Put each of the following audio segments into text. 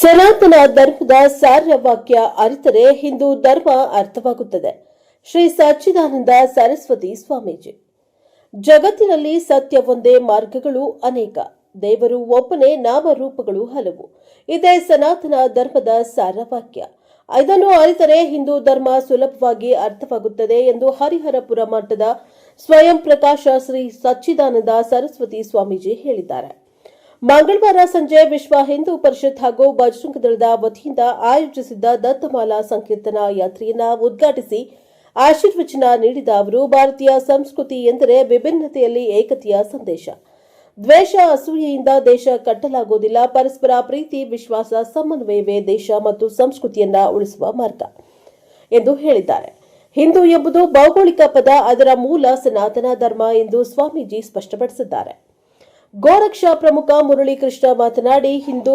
ಸನಾತನ ಧರ್ಮದ ಸಾರ್ಯ ವಾಕ್ಯ ಅರಿತರೆ ಹಿಂದೂ ಧರ್ಮ ಅರ್ಥವಾಗುತ್ತದೆ. ಶ್ರೀ ಸಚ್ಚಿದಾನಂದ ಸರಸ್ವತಿ ಸ್ವಾಮೀಜಿ. ಜಗತ್ತಿನಲ್ಲಿ ಸತ್ಯ ಒಂದೇ ಮಾರ್ಗಗಳು ಅನೇಕ. ದೇವರು ಒಬ್ಬನೇ ನಾಮರೂಪಗಳು ಹಲವು. ಇದೇ ಸನಾತನ ಧರ್ಮದ ಸಾರವಾಕ್ಯ ಇದನ್ನು ಅರಿತರೆ ಹಿಂದೂ ಧರ್ಮ ಸುಲಭವಾಗಿ ಅರ್ಥವಾಗುತ್ತದೆ ಎಂದು ಹರಿಹರಪುರ ಮಠದ ಸ್ವಯಂ ಪ್ರಕಾಶ ಶ್ರೀ ಸಚ್ಚಿದಾನಂದ ಸರಸ್ವತಿ ಸ್ವಾಮೀಜಿ ಹೇಳಿದ್ದಾರೆ. ಮಂಗಳವಾರ ಸಂಜೆ ವಿಶ್ವ ಹಿಂದೂ ಪರಿಷತ್ ಹಾಗೂ ಬಜರಂಗ ದಳದ ವತಿಯಿಂದ ಆಯೋಜಿಸಿದ್ದ ದತ್ತಮಾಲಾ ಸಂಕೀರ್ತನಾ ಯಾತ್ರೆಯನ್ನ ಉದ್ಘಾಟಿಸಿ ಆಶೀರ್ವಚನ ನೀಡಿದ ಅವರು, ಭಾರತೀಯ ಸಂಸ್ಕೃತಿ ಎಂದರೆ ವಿಭಿನ್ನತೆಯಲ್ಲಿ ಏಕತೆಯ ಸಂದೇಶ. ದ್ವೇಷ, ಅಸೂಯೆಯಿಂದ ದೇಶ ಕಟ್ಟಲಾಗುವುದಿಲ್ಲ, ಪರಸ್ಪರ ಪ್ರೀತಿ, ವಿಶ್ವಾಸ, ಸಮನ್ವಯವೇ ದೇಶ ಮತ್ತು ಸಂಸ್ಕೃತಿಯನ್ನ ಉಳಿಸುವ ಮಾರ್ಗ ಎಂದು ಹೇಳಿದ್ದಾರೆ. ಹಿಂದೂ ಎಂಬುದು ಭೌಗೋಳಿಕ ಪದ ಅದರ ಮೂಲ ಸನಾತನ ಧರ್ಮ ಎಂದು ಸ್ವಾಮೀಜಿ ಸ್ಪಷ್ಟಪಡಿಸಿದ್ದಾರೆ. ಗೋರಕ್ಷಾ ಪ್ರಮುಖ ಮುರಳಿ ಕೃಷ್ಣ ಮಾತನಾಡಿ, ಹಿಂದೂ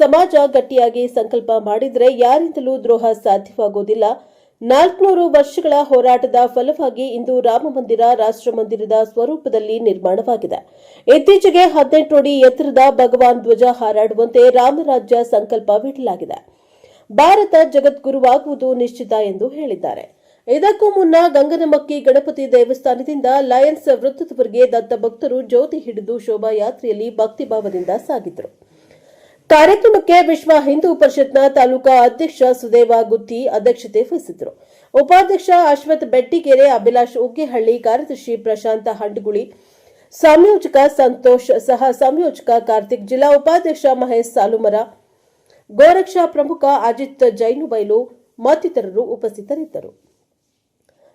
ಸಮಾಜ ಗಟ್ಟಿಯಾಗಿ ಸಂಕಲ್ಪ ಮಾಡಿದರೆ ಯಾರಿಂದಲೂ ದ್ರೋಹ ಸಾಧ್ಯವಾಗುವುದಿಲ್ಲ ನಾಲ್ಕುನೂರು ವರ್ಷಗಳ ಹೋರಾಟದ ಫಲವಾಗಿ ಇಂದು ರಾಮ ಮಂದಿರ ರಾಷ್ಟ್ರ ಮಂದಿರದ ಸ್ವರೂಪದಲ್ಲಿ ನಿರ್ಮಾಣವಾಗಿದೆ. ಇತ್ತೀಚೆಗೆ ಹದಿನೆಂಟು ಅಡಿ ಎತ್ತರದ ಭಗವಾನ್ ಧ್ವಜ ಹಾರಾಡುವಂತೆ ರಾಮರಾಜ್ಯ ಸಂಕಲ್ಪ ಬಿಡಲಾಗಿದೆ ಭಾರತ ಜಗದ್ಗುರುವಾಗುವುದು ನಿಶ್ಚಿತ ಎಂದು ಹೇಳಿದ್ದಾರೆ. ಇದಕ್ಕೂ ಮುನ್ನ ಗಂಗನಮಕ್ಕಿ ಗಣಪತಿ ದೇವಸ್ಥಾನದಿಂದ ಲಯನ್ಸ್ ವೃತ್ತದವರೆಗೆ ದತ್ತ ಭಕ್ತರು ಜ್ಯೋತಿ ಹಿಡಿದು ಶೋಭಾಯಾತ್ರೆಯಲ್ಲಿ ಭಕ್ತಿಭಾವದಿಂದ ಸಾಗಿದರು. ಕಾರ್ಯಕ್ರಮಕ್ಕೆ ವಿಶ್ವ ಹಿಂದೂ ಪರಿಷತ್ನ ತಾಲೂಕಾ ಅಧ್ಯಕ್ಷ ಸುದೇವ ಗುತ್ತಿ ಅಧ್ಯಕ್ಷತೆ ವಹಿಸಿದ್ರು ಉಪಾಧ್ಯಕ್ಷ ಅಶ್ವಥ್ ಬೆಟ್ಟಿಗೆರೆ, ಅಭಿಲಾಷ್ ಉಗ್ಗೆಹಳ್ಳಿ, ಕಾರ್ಯದರ್ಶಿ ಪ್ರಶಾಂತ ಹಂಡಗುಳಿ, ಸಂಯೋಜಕ ಸಂತೋಷ್ ಸಹ ಸಂಯೋಜಕ ಕಾರ್ತಿಕ್, ಜಿಲ್ಲಾ ಉಪಾಧ್ಯಕ್ಷ ಮಹೇಶ್ ಸಾಲುಮರ, ಗೋರಕ್ಷಾ ಪ್ರಮುಖ ಅಜಿತ್ ಜೈನುಬೈಲು ಮತ್ತಿತರರು ಉಪಸ್ಥಿತರಿದ್ದರು.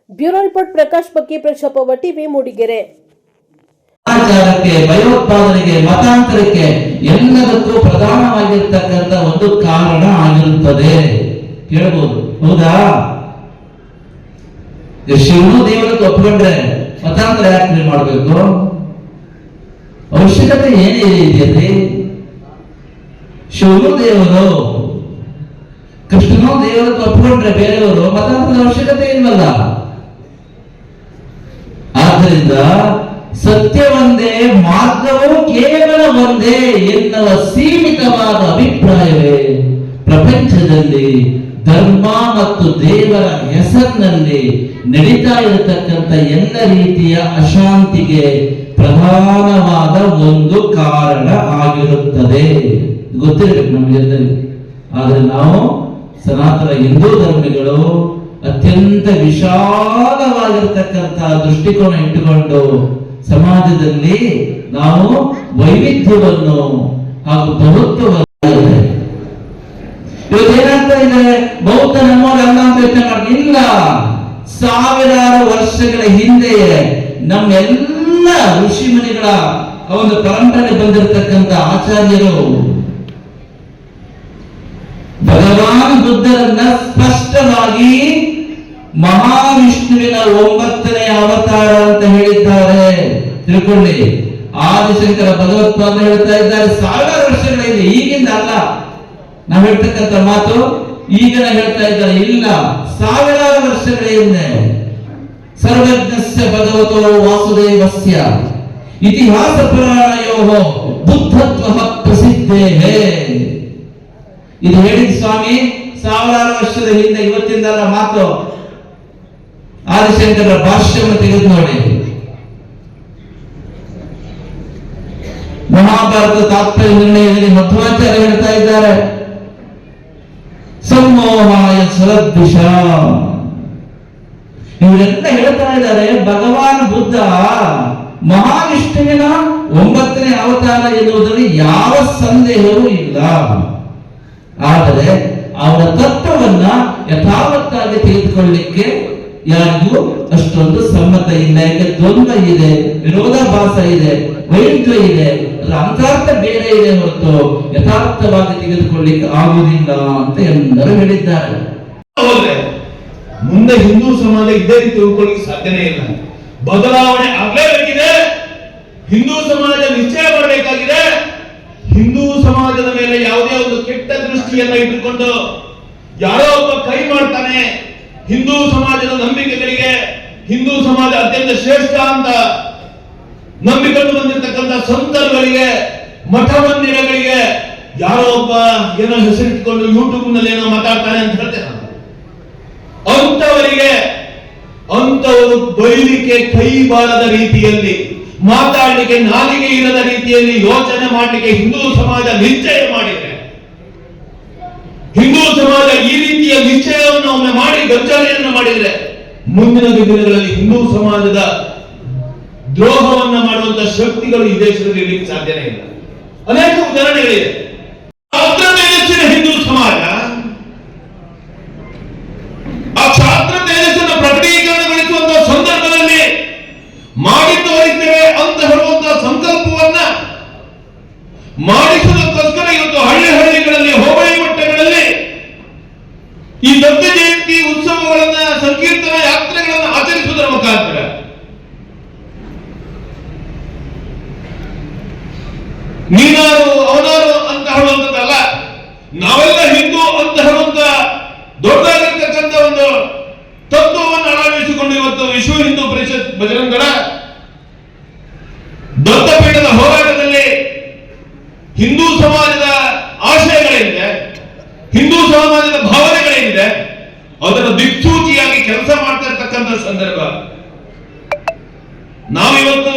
ಬ್ಯೂರೋ ರಿಪೋರ್ಟ್ ಪ್ರಕಾಶ್ ಬಗ್ಗೆ ಪ್ರಕ್ಷಾಪ ಟಿವಿ ಮೂಡಿಗೆರೆ. ಭಯೋತ್ಪಾದನೆಗೆ, ಮತಾಂತರಕ್ಕೆ ಎಲ್ಲದಕ್ಕೂ ಪ್ರಧಾನವಾಗಿರ್ತಕ್ಕಂಥ ಒಂದು ಕಾರಣ ಆಗಿರುತ್ತದೆ. ಕೇಳಬಹುದು ಹೌದಾ? ಶಿವನು ದೇವರನ್ನು ಒಪ್ಕೊಂಡ್ರೆ ಮತಾಂತರ ಯಾಕೆ ಮಾಡಬೇಕು? ಅವಶ್ಯಕತೆ ಏನಿದೆಯಲ್ರಿ ಶಿವನು ದೇವರು ಕೃಷ್ಣನು ದೇವರನ್ನು ಒಪ್ಕೊಂಡ್ರೆ ಬೇರೆಯವರು ಮತಾಂತರದ ಅವಶ್ಯಕತೆ ಇಲ್ವಲ್ಲ? ಆದ್ದರಿಂದ ಸತ್ಯ ಒಂದೇ, ಮಾರ್ಗವು ಕೇವಲ ಒಂದೇ ಎನ್ನುವ ಸೀಮಿತವಾದ ಅಭಿಪ್ರಾಯವೇ? ಪ್ರಪಂಚದಲ್ಲಿ ಧರ್ಮ ಮತ್ತು ದೇವರ ಹೆಸರಿನಲ್ಲಿ ನಡೀತಾ ಇರತಕ್ಕಂಥ ಎಲ್ಲ ರೀತಿಯ ಅಶಾಂತಿಗೆ ಪ್ರಧಾನವಾದ ಒಂದು ಕಾರಣ ಆಗಿರುತ್ತದೆ. ಗೊತ್ತಿರಬೇಕು ನಮಗೆಲ್ಲರಿಗೂ. ಆದರೆ ನಾವು ಸನಾತನ ಹಿಂದೂ ಧರ್ಮಿಗಳು ಅತ್ಯಂತ ವಿಶಾಲವಾಗಿರ್ತಕ್ಕಂತಹ ದೃಷ್ಟಿಕೋನ ಇಟ್ಟುಕೊಂಡು ಸಮಾಜದಲ್ಲಿ ನಾವು ವೈವಿಧ್ಯವನ್ನು ಹಾಗೂ ಬಹುತ್ವವನ್ನು ಇವತ್ತು ಏನಾಗ್ತಾ ಇದೆ? ಬೌದ್ಧ ನಮ್ಮವರೆಲ್ಲ ಅಂತ ಯೋಚನೆ ಇಲ್ಲ. ಸಾವಿರಾರು ವರ್ಷಗಳ ಹಿಂದೆಯೇ ನಮ್ಮೆಲ್ಲ ಋಷಿ ಮುನಿಗಳ ಒಂದು ಪರಂಪರೆ ಬಂದಿರತಕ್ಕಂತ ಆಚಾರ್ಯರು ಭಗವಾನ್ ಬುದ್ಧರನ್ನ ಸ್ಪಷ್ಟವಾಗಿ ಮಹಾವಿಷ್ಣುವಿನ ಒಂಬತ್ತನೇ ಅವತಾರ ಅಂತ ಹೇಳಿದ್ದಾರೆ. ತಿಳ್ಕೊಳ್ಳಿ. ಆದಿಶಂಕರ ಭಗವತ್ಪಾದ ಹೇಳ್ತಾ ಇದ್ದಾರೆ. ಸಾವಿರ ವರ್ಷಗಳಿಂದ. ಈಗಿಂದ ಅಲ್ಲ. ನಾವು ಹೇಳ್ತಕ್ಕಂತ ಮಾತು ಈಗ ಹೇಳ್ತಾ ಇದ್ದಾರೆ. ಇಲ್ಲ. ಸಾವಿರಾರು ವರ್ಷಗಳ ಹಿಂದೆ ಸರ್ವಜ್ಞಸ್ಯ ಭಗವತೋ ವಾಸುದೇವಸ್ಯ. ಇತಿಹಾಸ ಪುರಾಣಯೋ ಬುದ್ಧತ್ವ ಪ್ರಸಿದ್ಧೇ. ಇದು ಹೇಳಿದ ಸ್ವಾಮಿ, ಸಾವಿರಾರು ವರ್ಷದ ಹಿಂದೆ ಇವತ್ತಿಂದಲ್ಲ ಮಾತು. ಆದಿಶಂಕರ ಭಾಷ್ಯವನ್ನು ತೆಗೆದು ನೋಡಿ. ಮಹಾಭಾರತ ತಾತ್ಪರ್ಯ ನಿರ್ಣಯದಲ್ಲಿ ಮಧ್ವಾಚಾರ್ಯ ಹೇಳ್ತಾ ಇದ್ದಾರೆ. ಸಂಮೋಹಾಯ ಸರದ್ವಿಷ. ಇವರೆಲ್ಲ ಹೇಳ್ತಾ ಇದ್ದಾರೆ, ಭಗವಾನ್ ಬುದ್ಧ ಮಹಾವಿಷ್ಣುವಿನ ಒಂಬತ್ತನೇ ಅವತಾರ ಎನ್ನುವುದರಲ್ಲಿ ಯಾವ ಸಂದೇಹವೂ ಇಲ್ಲ. ಆದರೆ ಅವರ ತತ್ವವನ್ನ ಯಥಾವತ್ತಾಗಿ ತೆಗೆದುಕೊಳ್ಳಿಕ್ಕೆ ಯಾರಿಗೂ ಅಷ್ಟೊಂದು ಸಮ್ಮತ ಇಲ್ಲ. ಯಾಕೆ? ದ್ವಂದ್ವ ಇದೆ, ವಿರೋಧಾಭಾಸ ಇದೆ ವೈದ್ಯ ಇದೆ ಅಂತಾರ್ಥ ಬೇರೆ ಇದೆ ಹೊರತು ಯಥಾರ್ಥವಾಗಿ ತೆಗೆದುಕೊಳ್ಳಿಕ್ಕೆ ಆಗುವುದಿಲ್ಲ ಅಂತ ಎಲ್ಲರೂ ಹೇಳಿದ್ದಾರೆ. ಮುಂದೆ ಹಿಂದೂ ಸಮಾಜ ಇದೇ ರೀತಿ ಉಳ್ಕೊಳ್ಳಿಕ್ಕೆ ಸಾಧ್ಯನೇ ಇಲ್ಲ. ಬದಲಾವಣೆ ಆಗ್ಲೇಬೇಕಿದೆ. ಹಿಂದೂ ಸಮಾಜ ನಿಶ್ಚಯ ಮಾಡಬೇಕಾಗಿದೆ. ಹಿಂದೂ ಸಮಾಜದ ಮೇಲೆ ಯಾವುದೇ ಒಂದು ಕೆಟ್ಟ ದೃಷ್ಟಿಯನ್ನ ಇಟ್ಟುಕೊಂಡು ಯಾರೋ ಒಬ್ಬ ಕೈ ಮಾಡ್ತಾನೆ ಹಿಂದೂ ಸಮಾಜದ ನಂಬಿಕೆಗಳಿಗೆ ಹಿಂದೂ ಸಮಾಜ ಅತ್ಯಂತ ಶ್ರೇಷ್ಠ ಅಂತ ನಂಬಿಕೊಂಡು ಬಂದಿರತಕ್ಕಂಥ ಸಂತರುಗಳಿಗೆ, ಮಠ ಮಂದಿರಗಳಿಗೆ ಯಾರೋ ಒಬ್ಬ ಏನೋ ಹೆಸರಿಟ್ಕೊಂಡು ಯೂಟ್ಯೂಬ್ನಲ್ಲಿ ಏನೋ ಮಾತಾಡ್ತಾನೆ ಅಂತ ಹೇಳ್ತೇನೆ. ಅಂತವರಿಗೆ ಅಂತವರು ಬೈಲಿಕ್ಕೆ ಕೈ ಬಾರದ ರೀತಿಯಲ್ಲಿ, ಮಾತಾಡಲಿಕ್ಕೆ ನಾಲಿಗೆ ಇರದ ರೀತಿಯಲ್ಲಿ ಯೋಚನೆ ಮಾಡಲಿಕ್ಕೆ ಹಿಂದೂ ಸಮಾಜ ನಿಶ್ಚಯ ಮಾಡಿದೆ ಹಿಂದೂ ಸಮಾಜ ಈ ರೀತಿಯ ನಿಶ್ಚಯವನ್ನು ಒಮ್ಮೆ ಮಾಡಿ, ಗರ್ಜನೆಯನ್ನು ಮಾಡಿದರೆ ಮುಂದಿನ ದಿನಗಳಲ್ಲಿ ಹಿಂದೂ ಸಮಾಜದ ದ್ರೋಹವನ್ನ ಮಾಡುವಂತಹ ಶಕ್ತಿಗಳು ಈ ದೇಶದಲ್ಲಿ ಇರಲಿಕ್ಕೆ ಸಾಧ್ಯನೇ ಇಲ್ಲ. ಅನೇಕ ಉದಾಹರಣೆಗಳಿವೆ. ಜಯಂತಿ ಉತ್ಸವಗಳನ್ನ, ಸಂಕೀರ್ತನ ಯಾತ್ರೆಗಳನ್ನ ಆಚರಿಸುವುದರ ಮುಖಾಂತರ. ನೀನಾರು, ಅವನಾರು ಅಂತ ಹೇಳುವಂಥದ್ದಲ್ಲ ನಾವೆಲ್ಲ ಹಿಂದೂ ಅಂತ ಹೇಳುವಂತ ದೊಡ್ಡದಾಗಿರ್ತಕ್ಕಂಥ ಒಂದು ತತ್ವವನ್ನು ಅಳವಡಿಸಿಕೊಂಡು ಇವತ್ತು ವಿಶ್ವ ಹಿಂದೂ ಪರಿಷತ್ ಬಜರಂಗಡ ದತ್ತಪೀಠದ ಹೋರಾಟದಲ್ಲಿ ಹಿಂದೂ ಸಮಾಜದ ಆಶಯಗಳೇನಿದೆ ಹಿಂದೂ ಸಮಾಜದ ಭಾವನೆಗಳೇನಿದೆ ಅದರ ದಿಕ್ಸೂಚಿಯಾಗಿ ಕೆಲಸ ಮಾಡ್ತಾ ಇರ್ತಕ್ಕಂಥ ಸಂದರ್ಭ. ನಾವಿವತ್ತು